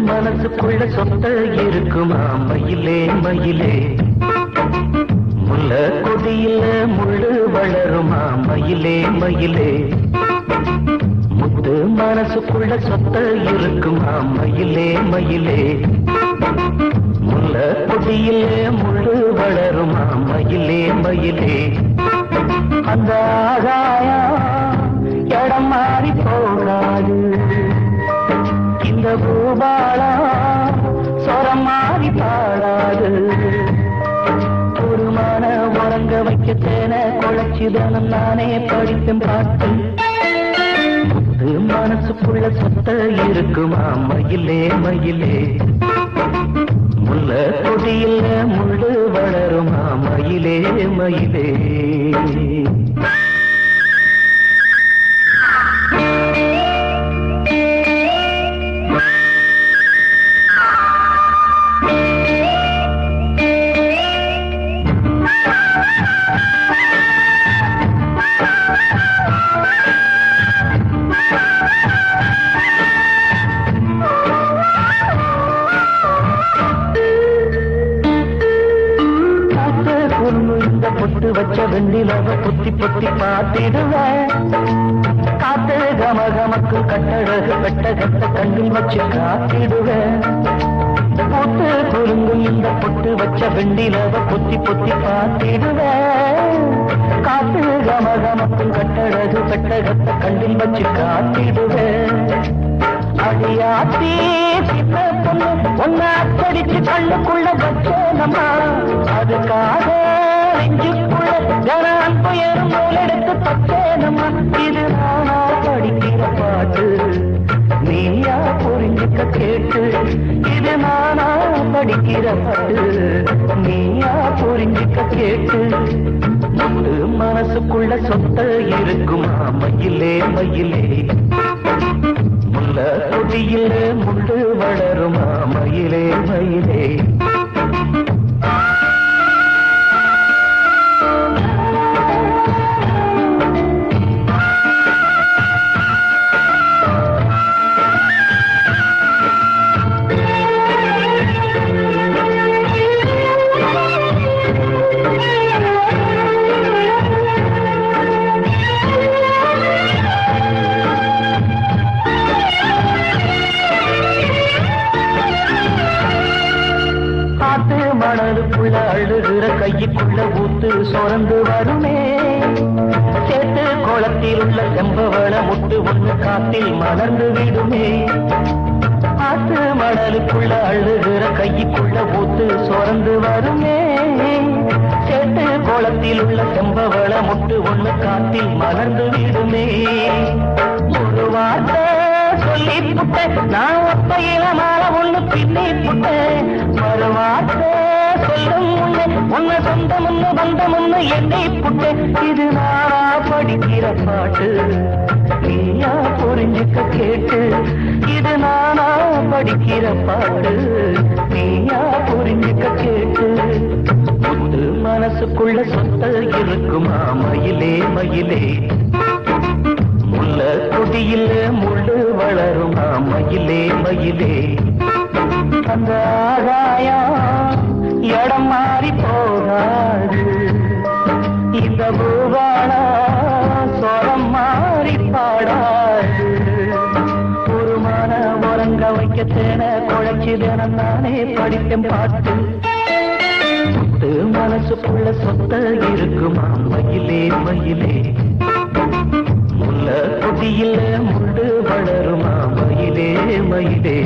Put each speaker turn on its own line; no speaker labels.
உன் மனசுக்குள்ள சொத்த இருக்குமா? மயிலே மயிலே. முல்ல கொடியில முள்ளு வளருமா? மயிலே மயிலே. முத்து மனசுக்குள்ள சொத்த இருக்குமா? மயிலே மயிலே. முல்ல கொடியில முள்ளு வளருமா? மயிலே மயிலே. அந்த ஆகாயம் இடம் மாறி போகாது. இந்த பூபாலா சொரம் மாறி பாடாது. ஒரு மான உறங்க வைக்க தேன குழைச்சிதனம் நானே படித்தும் பாட்டு முத்து மனசுக்குள்ள சொத்த இருக்குமா மயிலே மயிலே. முல்ல கொடியில் முள்ளு வளருமா மயிலே மயிலே. காத்து இந்த பொட்டு வச்ச வெண்ணிலவ பொத்தி பொத்தி பார்த்திடுவேன் காத்து கமகமக்கு கட்டழகு பெட்ட கட்ட கண்ணில் வச்சு காத்திடுவேன் பொத்து குறுங்கும் இந்த பொட்டு வச்ச வெண்ணிலவ பொத்தி பொத்தி பார்த்திடுவேன் காத்து கமகமக்கு கட்டழகு பெட்ட கட்ட கண்ணில் வச்சு காத்திடுவேன் அடியாத்தி சின்ன பொண்ணு ஒன்னா படிச்சு கண்ணுக்குள்ள வச்சேனம்மா. அதுக்காக அன்புயரும் நூலெடுத்து பச்சேனம்மா இது நானா படிக்கிற பாட்டு. நீயா புரிஞ்சுக்க கேட்டு. இது நானா படிக்கிற பாட்டு. நீயா புரிஞ்சுக்க கேட்டு. முத்து மனசுக்குள்ள சொத்த இருக்குமா. மயிலே மயிலே. மணலுக்குள்ள அழுகிற கையுக்குள்ள ஊத்து சொரந்து வருமே. சேத்து குளத்தில் உள்ள செம்பவள முட்டு ஒன்று காத்தில் மலர்ந்து விடுமே. காத்து மணலுக்குள்ள அழுகிற கையுக்குள்ள ஊத்து சொரந்து வருமே. சேத்து கோலத்தில் உள்ள செம்பவள முட்டு ஒன்று காத்தில் மலர்ந்து விடுமே. ஒரு வார்த்தை சொல்லி புட்டேன் நான் ஒப்பையில மாலை ஒண்ணு பின்னி புட்டேன். மறு வார்த்தை உன்னை சொந்த முன்னு வந்த முன்னு என்னை புட்டேன் இது நானா படிக்கிற பாட்டு. நீயா புரிஞ்சுக்க கேட்டு. இது நானா படிக்கிற பாட்டு. நீயா புரிஞ்சுக்க கேட்டு. முத்து மனசுக்குள்ள சொத்த இருக்குமா மயிலே மயிலே. முல்ல கொடியில் முள்ளு வளருமா மயிலே மயிலே. அந்த ஆகாயம் இடம் மாறி போகாது. இந்த பூபாலா சொரம் மாறி பாடாது. ஒரு உறங்க வைக்க தேன குழைச்சி தினம் நானே படிப்பேன் பாட்டு சொத்து மனசுக்குள்ள சொத்த இருக்குமா மயிலே மயிலே முல்ல கொடியில முள்ளு வளருமா மயிலே மயிலே